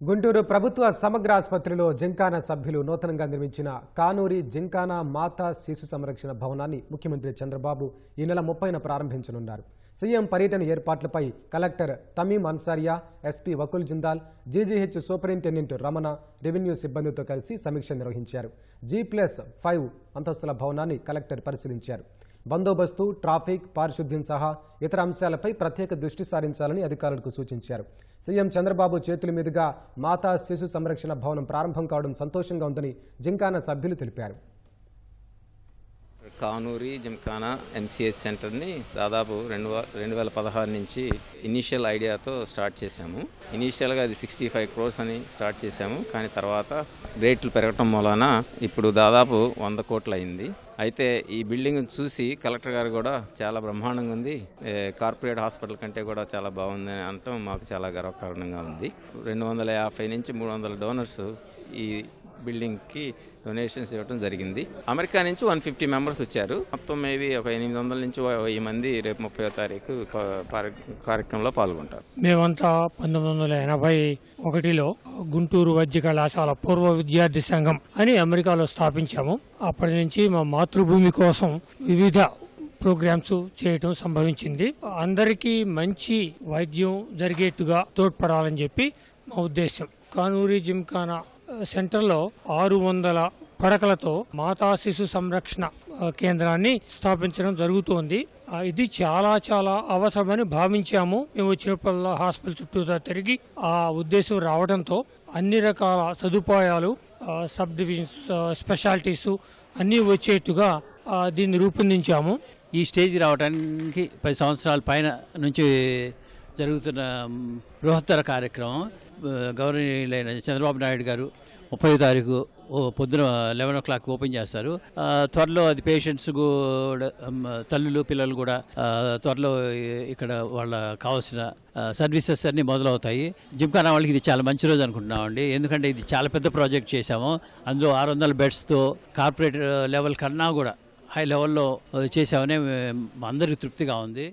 గుంటూరు ప్రభుత్వ సమగ్ర ఆసుపత్రిలో జింకానా సభ్యులు నూతనంగా నిర్మించిన కానూరి జింకానా మాతా శిశు సంరక్షణ భవనాన్ని ముఖ్యమంత్రి చంద్రబాబు ఈ నెల ముప్పైన ప్రారంభించనున్నారు. సీఎం పర్యటన ఏర్పాట్లపై collector Tamim Ansariya SP Vakul Jindal GGH superintendent Ramana revenue సిబ్బందితో కలిసి సమీక్ష నిర్వహించారు. జీ ప్లస్ ఫైవ్ అంతస్తుల భవనాన్ని కలెక్టర్ పరిశీలించారు. బందోబస్తు ట్రాఫిక్ పారిశుద్ధ్యం సహా ఇతర అంశాలపై ప్రత్యేక దృష్టి సారించాలని అధికారులకు సూచించారు. సీఎం చంద్రబాబు చేతుల మీదుగా మాతా శిశు సంరక్షణ భవనం ప్రారంభం కావడం సంతోషంగా ఉందని జింకానా సభ్యులు తెలిపారు. కానూరి జిమ్ఖానా ఎంసీఎస్ సెంటర్ని దాదాపు రెండు రెండు వేల పదహారు నుంచి ఇనీషియల్ ఐడియాతో స్టార్ట్ చేశాము. ఇనీషియల్గా అది సిక్స్టీ ఫైవ్ క్రోర్స్ అని స్టార్ట్ చేశాము. కానీ తర్వాత రేట్లు పెరగటం వలన ఇప్పుడు దాదాపు వంద కోట్లు అయింది అయితే ఈ బిల్డింగ్ చూసి కలెక్టర్ గారు కూడా చాలా బ్రహ్మాండంగా ఉంది. కార్పొరేట్ హాస్పిటల్ కంటే కూడా చాలా బాగుంది అని అనటం మాకు చాలా గర్వకారణంగా ఉంది. రెండు వందల యాభై నుంచి మూడు వందల డోనర్స్ ఈ బిల్డింగ్కి డొనేషన్స్ ఇవ్వడం జరిగింది. అమెరికా నుంచి వన్ ఫిఫ్టీ మెంబర్స్ వచ్చారు. మొత్తం మేబీ ఒక ఎనిమిది వందల నుంచి వెయ్యి మంది రేపు ముప్పై తారీఖు పార- కార్యక్రమంలో పాల్గొంటారు. మేమంతా పంతొమ్మిది వందల ఎనభై ఒకటిలో గుంటూరు వైద్య కళాశాల పూర్వ విద్యార్థి సంఘం అని అమెరికాలో స్థాపించాము. అప్పటి నుంచి మా మాతృభూమి కోసం వివిధ ప్రోగ్రామ్స్ చేయటం సంభవించింది. అందరికీ మంచి వైద్యం జరిగేట్టుగా తోడ్పడాలని చెప్పి మా ఉద్దేశం. కానూరి జిమ్ఖానా సెంటర్లో ఆరు వందల పడకలతో మాతా శిశు సంరక్షణ కేంద్రాన్ని స్థాపించడం జరుగుతోంది. ఇది చాలా చాలా అవసరమని భావించాము. మేము వచ్చినప్పుడల్లా హాస్పిటల్ చుట్టూ తిరిగి ఆ ఉద్దేశం రావడంతో అన్ని రకాల సదుపాయాలు సబ్ డివిజన్స్ స్పెషాలిటీస్ అన్నీ వచ్చేట్టుగా దీన్ని రూపొందించాము. ఈ స్టేజ్ రావడానికి పది సంవత్సరాల పైన నుంచి జరుగుతున్న బృహత్తర కార్యక్రమం. గౌరవనీయులైన చంద్రబాబు నాయుడు గారు ముప్పై తారీఖు ఓ పొద్దున లెవెన్ ఓ క్లాక్ ఓపెన్ చేస్తారు. త్వరలో అది పేషెంట్స్ కూడా తల్లులు పిల్లలు కూడా త్వరలో ఇక్కడ వాళ్ళ కావాల్సిన సర్వీసెస్ అన్ని మొదలవుతాయి. జిమ్ఖానా వాళ్ళకి ఇది చాలా మంచి రోజు అనుకుంటున్నామండి. ఎందుకంటే ఇది చాలా పెద్ద ప్రాజెక్ట్ చేశాము. అందులో ఆరు వందల బెడ్స్తో కార్పొరేట్ లెవెల్ కన్నా కూడా హై లెవెల్లో చేసామనే అందరికీ తృప్తిగా ఉంది.